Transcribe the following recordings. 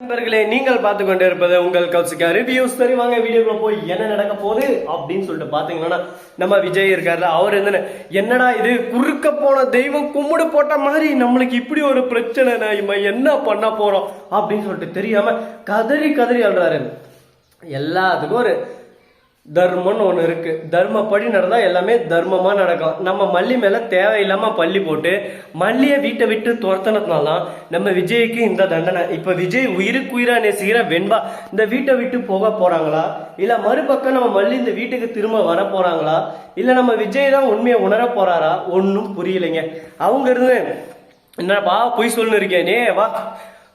நண்பர்களே நீங்கள் பார்த்து கொண்டு இருப்பது உங்கள் கௌசிகா ரிவ்யூஸ் சரி வாங்க வீடியோக்குள்ள போய் என்ன நடக்க போகுது அப்படின்னு சொல்லிட்டு பாத்தீங்கன்னா நம்ம விஜய் இருக்காருல அவர் என்ன என்னடா இது குறுக்க போன தெய்வம் கும்பிடு போட்ட மாதிரி நம்மளுக்கு இப்படி ஒரு பிரச்சனை நம்ம என்ன பண்ண போறோம் அப்படின்னு சொல்லிட்டு தெரியாம கதறி கதறி அழுறாரு. எல்லாத்துக்கும் ஒரு தர்மம்னு ஒன்று இருக்கு. தர்மப்படி நடந்தால் எல்லாமே தர்மமாக நடக்கும். நம்ம மல்லி மேலே தேவையில்லாமல் பள்ளி போட்டு மல்லியை வீட்டை விட்டு துரத்தினதுனால நம்ம விஜய்க்கு இந்த தண்டனை. இப்போ விஜய் உயிருக்கு உயிரா நேசிக்கிற வெண்பா இந்த வீட்டை விட்டு போக போறாங்களா? இல்லை மறுபக்கம் நம்ம மல்லி இந்த வீட்டுக்கு திரும்ப வர போறாங்களா? இல்லை நம்ம விஜய் தான் உண்மையை உணர போறாரா? ஒன்றும் புரியலைங்க. அவங்க இருந்து என்னப்பா பொய் சொல்லுன்னு இருக்கேன். வா.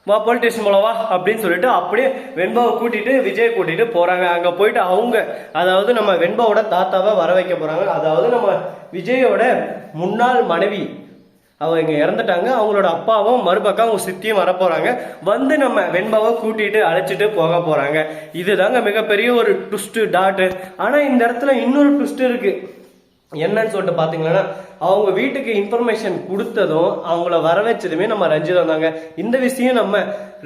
வா போலீஸ் ஸ்டேஷன் போலவா அப்படின்னு சொல்லிட்டு அப்படியே வெண்பாவை கூட்டிட்டு விஜய் கூட்டிட்டு போறாங்க. அங்க போயிட்டு அவங்க அதாவது நம்ம வெண்பாவோட தாத்தாவை வர வைக்க போறாங்க. அதாவது நம்ம விஜயோட முன்னாள் மனைவி. அவங்க இறந்துட்டாங்க. அவங்களோட அப்பாவும் மறுபக்கம் அவங்க சித்தியும் வர வந்து நம்ம வெண்பாவை கூட்டிட்டு அழைச்சிட்டு போக போறாங்க. இதுதாங்க மிகப்பெரிய ஒரு ட்விஸ்ட் டாட்டு ஆனா இந்த இடத்துல இன்னொரு ட்விஸ்ட் இருக்கு. என்னன்னு சொல்லிட்டு பாத்தீங்கன்னா அவங்க வீட்டுக்கு இன்ஃபர்மேஷன் கொடுத்ததும் அவங்கள வர வச்சதுமே நம்ம ரஞ்சிதம் தாங்க. இந்த விஷயம் நம்ம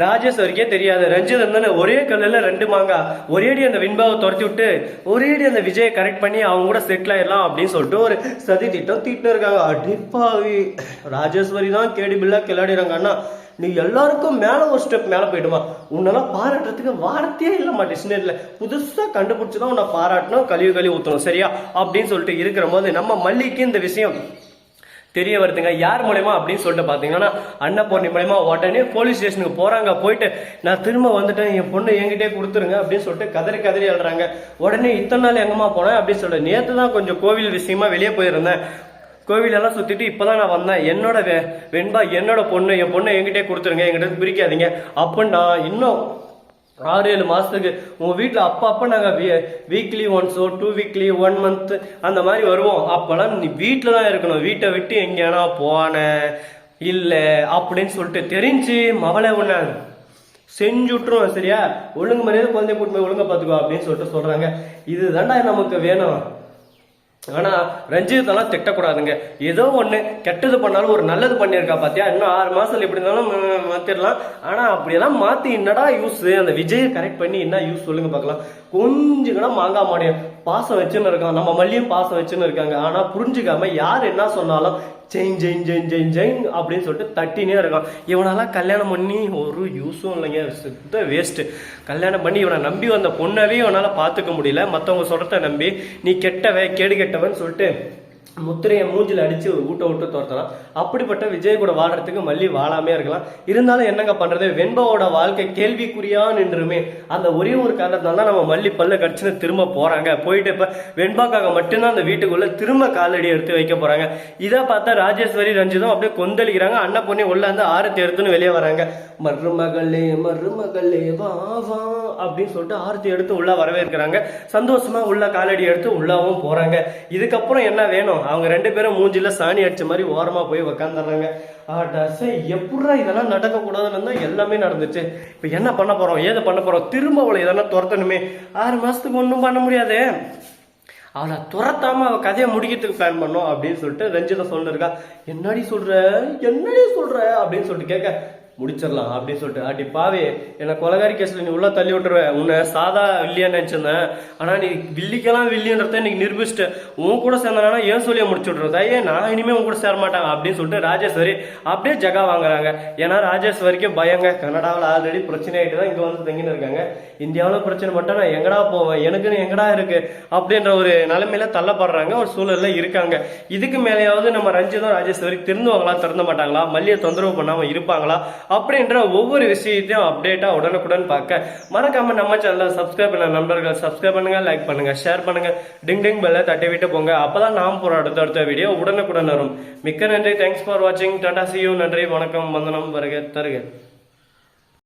ராஜேஸ்வரிக்கே தெரியாது. ரஞ்சிதன் தானே ஒரே கல்லுல ரெண்டு மாங்கா. ஒரேடி அந்த விண்பாவை துரத்தி விட்டு ஒரேடி அந்த விஜயை கரெக்ட் பண்ணி அவங்க கூட செட்டில் ஆயிடலாம் அப்படின்னு சொல்லிட்டு ஒரு சதி திட்டம் தீட்டு இருக்காங்க. அடிப்பாவி ராஜேஸ்வரி தான் கேடி பில்லா கிளாடிறாங்க அண்ணா. நீ எல்லாருக்கும் மேலே ஒரு ஸ்டெப் மேலே போயிடுமா. உன்னெல்லாம் பாராட்டுறதுக்கு வார்த்தையே இல்லைம்மா டிக்ஷனரியில. புதுசாக கண்டுபிடிச்சி தான் உன்னை பாராட்டணும் கழிவு கழிவு ஊற்றணும் சரியா? அப்படின்னு சொல்லிட்டு இருக்கிற போது நம்ம மல்லிக்கு இந்த விஷயம் தெரிய வருதுங்க. யார் மூலயமா அப்படின்னு சொல்லிட்டு பார்த்தீங்கன்னா அன்னபூர்ணி மூலயமா உடனே போலீஸ் ஸ்டேஷனுக்கு போகிறாங்க போயிட்டு நான் திரும்ப வந்துட்டேன். என் பொண்ணு என்கிட்டே கொடுத்துருங்க. அப்படின்னு சொல்லிட்டு கதறி கதறி எழுறாங்க உடனே இத்தனை நாள் எங்கம்மா போனேன்? அப்படின்னு சொல்லிட்டு நேற்று தான் கொஞ்சம் கோவில் விஷயமா வெளியே போயிருந்தேன். கோவிலெல்லாம் சுற்றிட்டு இப்போ தான் நான் வந்தேன். என்னோட வெண்பா என்னோட பொண்ணு என் பொண்ணை என்கிட்டே கொடுத்துருங்க. என்கிட்ட பிரிக்காதீங்க. பிரிக்காதீங்க அப்படின்னா இன்னும் ஆறு ஏழு மாதத்துக்கு உங்கள் வீட்டில் அப்பப்போ நாங்கள் we weekly once or two weekly one month அந்த மாதிரி வருவோம். அப்போல்லாம் நீ வீட்டில் தான் இருக்கணும். வீட்டை விட்டு எங்கேனா போன இல்லை அப்படின்னு சொல்லிட்டு தெரிஞ்சு மவளை உன்ன செஞ்சு விட்டுருவோம் சரியா? ஒழுங்கு மரியாதை குழந்தைய கூட்டு போய் ஒழுங்கா பாத்துக்கோ அப்படின்னு சொல்லிட்டு சொல்கிறாங்க இதுதான்டா நமக்கு வேணும். ஆனா ரஞ்சிதெல்லாம் திட்டக்கூடாதுங்க. ஏதோ ஒண்ணு கெட்டது பண்ணாலும் ஒரு நல்லது பண்ணியிருக்கா பாத்தியா? இன்னும் ஆறு மாசத்துல எப்படி இருந்தாலும் மாற்றிடலாம் ஆனால் அப்படியெல்லாம் மாத்தி என்னடா யூஸ் அந்த விஜயை கரெக்ட் பண்ணி என்ன யூஸ் சொல்லுங்க பார்க்கலாம். கொஞ்சம் கூட மாங்காய் மாடியம். பாசம் வச்சுன்னு இருக்கான் நம்ம மல்லியும் பாசம் வச்சுன்னு இருக்காங்க. ஆனா புரிஞ்சுக்காம யார் என்ன சொன்னாலும் ஜெயின் ஜெயின் ஜெயின் ஜெயின் ஜெயின் அப்படின்னு சொல்லிட்டு தட்டினே இருக்கான். இவனெல்லாம் கல்யாணம் பண்ணி ஒரு யூஸும் இல்லைங்க. சுத்த வேஸ்ட்டு கல்யாணம் பண்ணி இவனை நம்பி வந்த பொண்ணவே இவனால் பார்த்துக்க முடியல. மற்றவங்க சொல்கிறத நம்பி நீ கெட்டவன் கேடு கெட்டவன் சொல்லிட்டு முத்திரையை மூஞ்சில் அடிச்சு ஊட்ட விட்டு துரத்தலாம். அப்படிப்பட்ட விஜய் கூட வாடுறதுக்கு மல்லி வாழாமே இருக்கலாம். இருந்தாலும் என்னங்க பண்றது? வெண்பாவோட வாழ்க்கை கேள்விக்குறியா நின்றுமே. அந்த ஒரே ஒரு காரணத்தினால தான் நம்ம மல்லி பல்ல கடிச்சுன்னு திரும்ப போறாங்க. போயிட்டு இப்ப வெண்பாக்காக மட்டும்தான் அந்த வீட்டுக்குள்ள திரும்ப காலடி எடுத்து வைக்க போறாங்க. இதை பார்த்தா ராஜேஸ்வரி ரஞ்சிதம் அப்படியே கொந்தளிக்கிறாங்க. அண்ணன் பொண்ணு உள்ள வந்து ஆரத்தி எடுத்துன்னு வெளியே வராங்க. மருமகளே மருமகளே வா வா அப்படின்னு சொல்லிட்டு ஆரத்தி எடுத்து உள்ள வரவேற்கிறாங்க. சந்தோஷமா உள்ள காலடி எடுத்து உள்ளாவும் போறாங்க. இதுக்கப்புறம் என்ன வேணும்? அவங்க ரெண்டு பேரும் மூஞ்சில சாணி அடிச்ச மாதிரி ஓரமா போய் உக்காந்துடுறாங்க ஆடா எப்படா இதெல்லாம் நடக்கக்கூடாதுன்னு தான் எல்லாமே நடந்துச்சு. இப்ப என்ன பண்ண போறோம்? ஏது பண்ண போறோம்? திரும்ப அவளை எதனா துரத்தணுமே. ஆறு மாசத்துக்கு ஒன்றும் பண்ண முடியாதே. அவளை துரத்தாம அவ கதையை முடிக்கிறதுக்கு பிளான் பண்ணோம் அப்படின்னு சொல்லிட்டு ரஞ்சிதா சொல்லிருக்கா. என்னடி சொல்ற? என்னடி சொல்ற? அப்படின்னு சொல்லிட்டு கேட்க முடிச்சிடலாம் அப்படின்னு சொல்லிட்டு. அடி பாவே என்னை கொலகாரி கேஸில் நீ உள்ள தள்ளி விட்டுருவேன் உன்னை சாதா வில்லியா நினச்சிருந்தேன். ஆனால் நீ வில்லிக்கெல்லாம் வில்லியன்றத இன்னைக்கு நிரூபிச்சுட்டு உன் கூட சேர்ந்தனா ஏன் சொல்லி முடிச்சு விட்றதா ஏன் நான் இனிமேல் உன் கூட சேர மாட்டாங்க அப்படின்னு சொல்லிட்டு ராஜேஸ்வரி அப்படியே ஜகா வாங்குறாங்க. ஏன்னா ராஜேஸ்வரிக்கு பயங்க. கனடாவில் ஆல்ரெடி பிரச்சனை ஆகிட்டு தான் இங்கே வந்து தங்கின்னு இருக்காங்க. இந்தியாவில் பிரச்சனை மட்டும் நான் எங்கடா போவேன் எனக்குன்னு எங்கடா இருக்கு? அப்படின்ற ஒரு நிலைமையில தள்ளப்படுறாங்க. ஒரு சூழலில் இருக்காங்க. இதுக்கு மேலேயாவது நம்ம ரஞ்சிதம் ராஜேஸ்வரி திருந்துவாங்களா திறந்த மாட்டாங்களா? மல்லியை தொந்தரவு பண்ணாமல் இருப்பாங்களா? அப்படின்ற ஒவ்வொரு விஷயத்தையும் அப்டேட்டா உடனுக்குடன் பார்க்க. மறக்காம நம்ம சேனலை சப்ஸ்கிரைப் பண்ண நண்பர்கள் சப்ஸ்கிரைப் பண்ணுங்க லைக் பண்ணுங்க ஷேர் பண்ணுங்க. டிங் டிங் பெல்ல தட்டி விட்டு போங்க. அப்பதான் நாம் போற அடுத்தடுத்த வீடியோ உடனுக்குடன் வரும். மிக்க நன்றி. தேங்க்ஸ் ஃபார் வாட்சிங் டாடா சியூ நன்றி. வணக்கம். வந்தனம். வருக தருக.